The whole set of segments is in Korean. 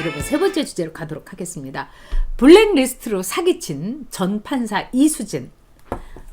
여러분 세 번째 주제로 가도록 하겠습니다. 블랙리스트로 사기친 전 판사 이수진.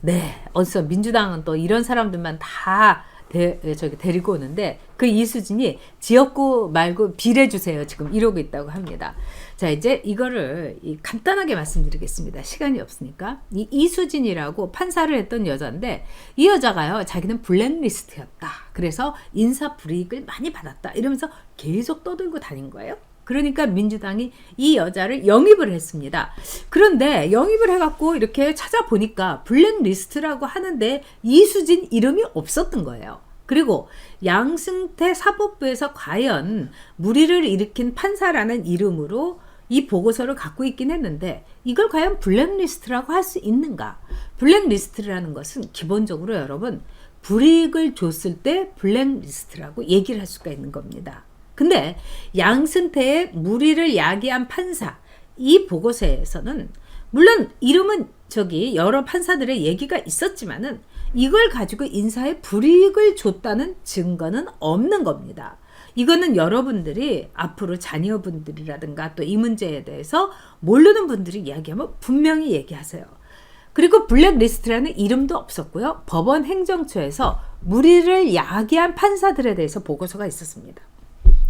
네, 어디서 민주당은 또 이런 사람들만 다 대, 저기 데리고 오는데 그 이수진이 지역구 말고 비례 주세요 지금 이러고 있다고 합니다. 자 이제 이거를 이 간단하게 말씀드리겠습니다. 시간이 없으니까 이 이수진이라고 판사를 했던 여자인데 이 여자가요 자기는 블랙리스트였다. 그래서 인사 불이익을 많이 받았다 이러면서 계속 떠들고 다닌 거예요. 그러니까 민주당이 이 여자를 영입을 했습니다. 그런데 영입을 해갖고 이렇게 찾아보니까 블랙리스트라고 하는데 이수진 이름이 없었던 거예요. 그리고 양승태 사법부에서 과연 무리를 일으킨 판사라는 이름으로 이 보고서를 갖고 있긴 했는데 이걸 과연 블랙리스트라고 할 수 있는가? 블랙리스트라는 것은 기본적으로 여러분 불이익을 줬을 때 블랙리스트라고 얘기를 할 수가 있는 겁니다. 근데 양승태의 무리를 야기한 판사 이 보고서에서는 물론 이름은 저기 여러 판사들의 얘기가 있었지만은 이걸 가지고 인사에 불이익을 줬다는 증거는 없는 겁니다. 이거는 여러분들이 앞으로 자녀분들이라든가 또 이 문제에 대해서 모르는 분들이 이야기하면 분명히 얘기하세요. 그리고 블랙리스트라는 이름도 없었고요. 법원 행정처에서 무리를 야기한 판사들에 대해서 보고서가 있었습니다.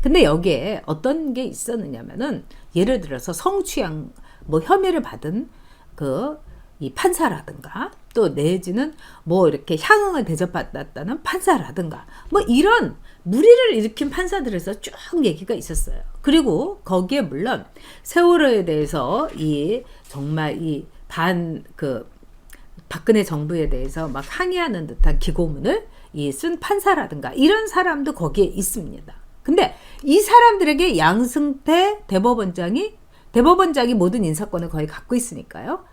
근데 여기에 어떤 게 있었느냐면은 예를 들어서 성추행 뭐 혐의를 받은 그 이 판사라든가 또 내지는 뭐 이렇게 향응을 대접받았다는 판사라든가 뭐 이런 무리를 일으킨 판사들에서 쭉 얘기가 있었어요. 그리고 거기에 물론 세월호에 대해서 이 정말 이 반 그 박근혜 정부에 대해서 막 항의하는 듯한 기고문을 이 쓴 판사라든가 이런 사람도 거기에 있습니다. 근데 이 사람들에게 양승태 대법원장이 대법원장이 모든 인사권을 거의 갖고 있으니까요.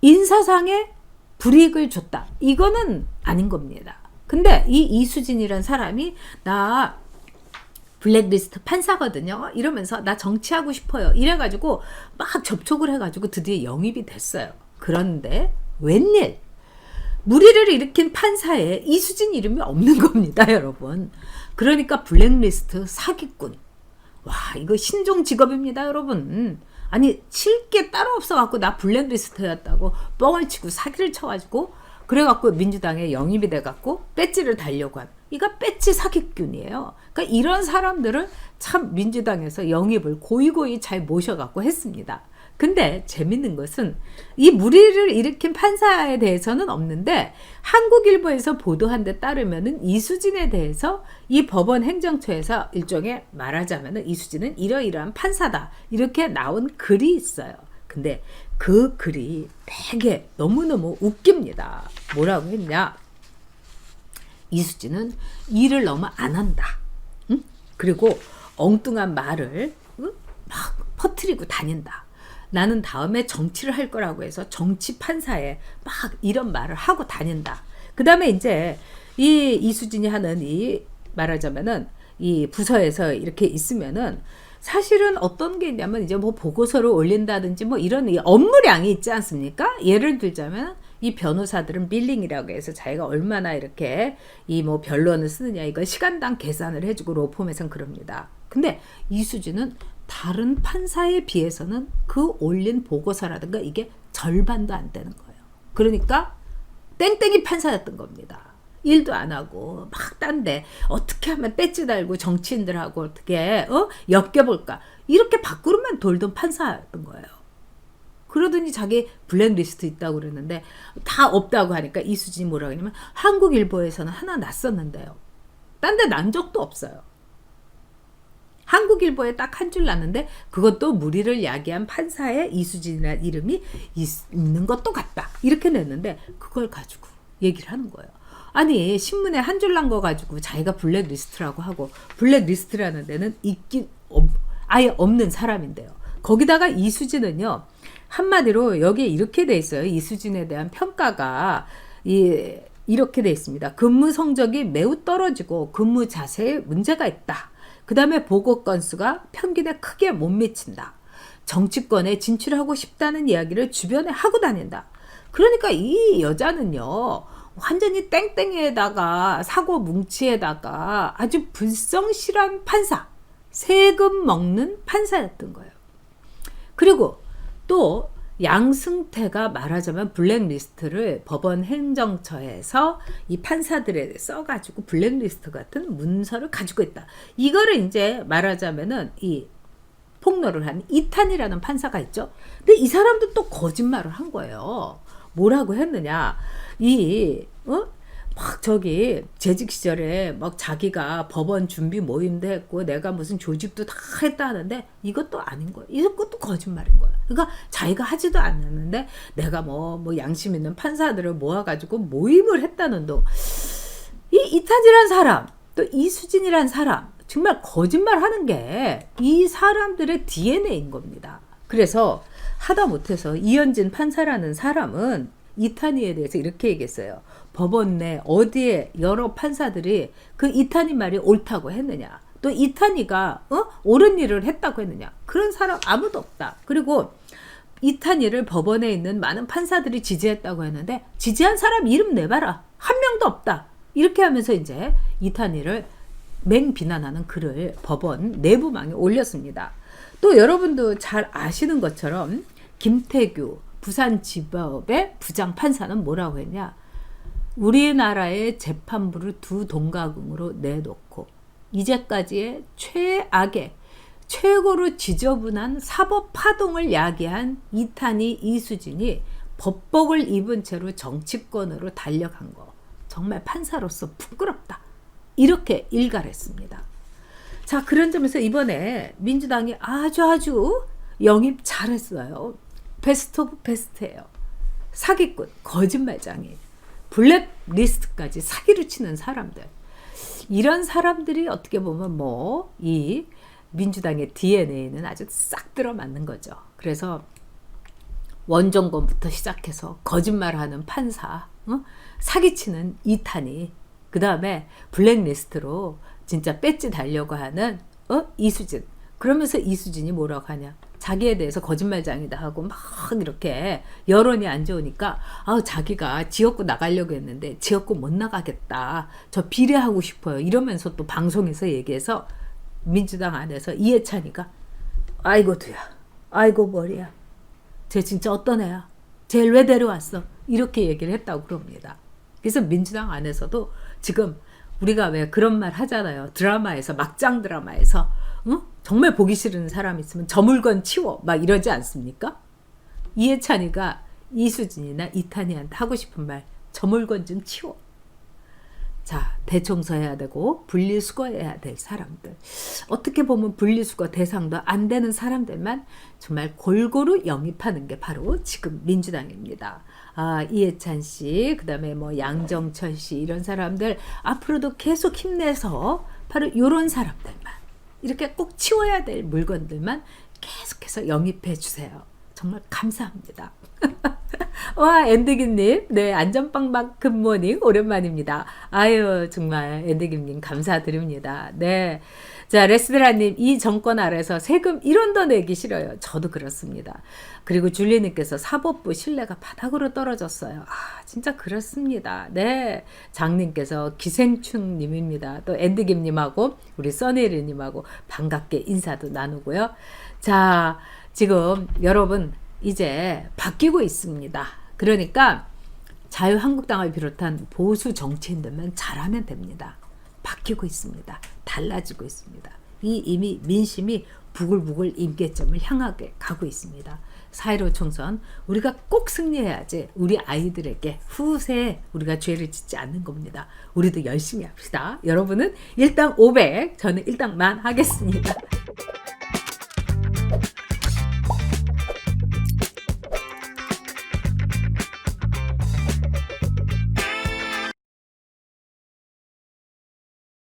인사상의 불이익을 줬다. 이거는 아닌 겁니다. 근데 이 이수진이란 사람이 나 블랙리스트 판사거든요. 이러면서 나 정치하고 싶어요. 이래가지고 막 접촉을 해가지고 드디어 영입이 됐어요. 그런데 웬일? 무리를 일으킨 판사에 이수진 이름이 없는 겁니다, 여러분. 그러니까 블랙리스트 사기꾼. 와, 이거 신종 직업입니다, 여러분. 아니, 칠 게 따로 없어갖고 나 블랙리스트였다고 뻥을 치고 사기를 쳐가지고 그래갖고 민주당에 영입이 돼갖고 배지를 달려고 한. 이거 배지 사기꾼이에요. 그러니까 이런 사람들을 참 민주당에서 영입을 고이고이 잘 모셔갖고 했습니다. 근데 재밌는 것은 이 무리를 일으킨 판사에 대해서는 없는데 한국일보에서 보도한 데 따르면은 이수진에 대해서 이 법원 행정처에서 일종의 말하자면은 이수진은 이러이러한 판사다 이렇게 나온 글이 있어요. 근데 그 글이 되게 너무너무 웃깁니다. 뭐라고 했냐? 이수진은 일을 너무 안 한다. 응? 그리고 엉뚱한 말을 응? 막 퍼뜨리고 다닌다. 나는 다음에 정치를 할 거라고 해서 정치 판사에 막 이런 말을 하고 다닌다. 그 다음에 이제 이 이수진이 하는 이 말하자면은 이 부서에서 이렇게 있으면은 사실은 어떤 게 있냐면 이제 뭐 보고서를 올린다든지 뭐 이런 업무량이 있지 않습니까? 예를 들자면 이 변호사들은 빌링이라고 해서 자기가 얼마나 이렇게 이 뭐 변론을 쓰느냐 이거 시간당 계산을 해주고 로펌에선 그럽니다. 근데 이수진은 다른 판사에 비해서는 그 올린 보고서라든가 이게 절반도 안 되는 거예요. 그러니까 땡땡이 판사였던 겁니다. 일도 안 하고 막 딴데 어떻게 하면 배지 달고 정치인들하고 어떻게 어? 엮여볼까 이렇게 밖으로만 돌던 판사였던 거예요. 그러더니 자기 블랙리스트 있다고 그랬는데 다 없다고 하니까 이수진이 뭐라고 하냐면 한국일보에서는 하나 났었는데요. 딴 데 난 적도 없어요. 한국일보에 딱 한 줄 났는데 그것도 무리를 야기한 판사의 이수진이라는 이름이 있는 것도 같다. 이렇게 냈는데 그걸 가지고 얘기를 하는 거예요. 아니 신문에 한 줄 난 거 가지고 자기가 블랙리스트라고 하고 블랙리스트라는 데는 있긴 아예 없는 사람인데요. 거기다가 이수진은요 한마디로 여기에 이렇게 돼 있어요. 이수진에 대한 평가가 이 이렇게 돼 있습니다. 근무 성적이 매우 떨어지고 근무 자세에 문제가 있다. 그 다음에 보고 건수가 평균에 크게 못 미친다. 정치권에 진출하고 싶다는 이야기를 주변에 하고 다닌다. 그러니까 이 여자는요, 완전히 땡땡이에다가 사고 뭉치에다가 아주 불성실한 판사. 세금 먹는 판사였던 거예요. 그리고 또 양승태가 말하자면 블랙리스트를 법원 행정처에서 이 판사들에 써가지고 블랙리스트 같은 문서를 가지고 있다. 이거를 이제 말하자면은 이 폭로를 한 이탄이라는 판사가 있죠. 근데 이 사람도 또 거짓말을 한 거예요. 뭐라고 했느냐? 이 어? 막 저기 재직 시절에 막 자기가 법원 준비 모임도 했고 내가 무슨 조직도 다 했다 하는데 이것도 아닌 거야. 이것도 거짓말인 거야. 그러니까 자기가 하지도 않았는데 내가 뭐뭐 양심 있는 판사들을 모아가지고 모임을 했다는 둥. 이 이탄이란 사람 또 이수진이란 사람 정말 거짓말 하는 게 이 사람들의 DNA인 겁니다. 그래서 하다 못해서 이현진 판사라는 사람은 이탄이에 대해서 이렇게 얘기했어요. 법원 내 어디에 여러 판사들이 그 이탄이 말이 옳다고 했느냐. 또 이탄이가 어? 옳은 일을 했다고 했느냐. 그런 사람 아무도 없다. 그리고 이탄이를 법원에 있는 많은 판사들이 지지했다고 했는데 지지한 사람 이름 내봐라. 한 명도 없다. 이렇게 하면서 이제 이탄이를 맹 비난하는 글을 법원 내부망에 올렸습니다. 또 여러분도 잘 아시는 것처럼 김태규 부산지법의 부장 판사는 뭐라고 했냐? 우리나라의 재판부를 두 동가금으로 내놓고 이제까지의 최악의 최고로 지저분한 사법 파동을 야기한 이탄이 이수진이 법복을 입은 채로 정치권으로 달려간 거 정말 판사로서 부끄럽다 이렇게 일갈했습니다. 자 그런 점에서 이번에 민주당이 아주 아주 영입 잘했어요. 베스트 오브 베스트예요. 사기꾼, 거짓말장애, 블랙리스트까지 사기를 치는 사람들. 이런 사람들이 어떻게 보면 뭐 이 민주당의 DNA는 아주 싹 들어맞는 거죠. 그래서 원정권부터 시작해서 거짓말하는 판사, 어? 사기치는 이탄이, 그 다음에 블랙리스트로 진짜 배지 달려고 하는 어? 이수진. 그러면서 이수진이 뭐라고 하냐? 자기에 대해서 거짓말장이다 하고 막 이렇게 여론이 안 좋으니까 아 자기가 지역구 나가려고 했는데 지역구 못 나가겠다. 저 비례하고 싶어요. 이러면서 또 방송에서 얘기해서 민주당 안에서 이해찬이가 아이고 두야. 아이고 머리야. 쟤 진짜 어떤 애야? 쟤를 왜 데려왔어? 이렇게 얘기를 했다고 그럽니다. 그래서 민주당 안에서도 지금 우리가 왜 그런 말 하잖아요. 드라마에서 막장 드라마에서 응? 정말 보기 싫은 사람 있으면 저 물건 치워 막 이러지 않습니까? 이해찬이가 이수진이나 이탄이한테 하고 싶은 말 저 물건 좀 치워. 자, 대청소해야 되고 분리수거해야 될 사람들. 어떻게 보면 분리수거 대상도 안 되는 사람들만 정말 골고루 영입하는 게 바로 지금 민주당입니다. 아, 이해찬 씨, 그 다음에 뭐 양정철 씨, 이런 사람들 앞으로도 계속 힘내서 바로 이런 사람들만 이렇게 꼭 치워야 될 물건들만 계속해서 영입해 주세요. 정말 감사합니다. 와, 엔드기님. 네, 안전빵빵 굿모닝. 오랜만입니다. 아유, 정말 엔드기님 감사드립니다. 네. 자, 레스드라님, 이 정권 아래서 세금 1원도 내기 싫어요. 저도 그렇습니다. 그리고 줄리님께서 사법부 신뢰가 바닥으로 떨어졌어요. 아, 진짜 그렇습니다. 네. 장님께서 기생충님입니다. 또 엔드김님하고 우리 써니리님하고 반갑게 인사도 나누고요. 자, 지금 여러분 이제 바뀌고 있습니다. 그러니까 자유한국당을 비롯한 보수 정치인들만 잘하면 됩니다. 바뀌고 있습니다. 달라지고 있습니다. 이 이미 민심이 부글부글 임계점을 향하게 가고 있습니다. 4.15 총선 우리가 꼭 승리해야지 우리 아이들에게 후세에 우리가 죄를 짓지 않는 겁니다. 우리도 열심히 합시다. 여러분은 일당 500, 저는 일당 만 하겠습니다.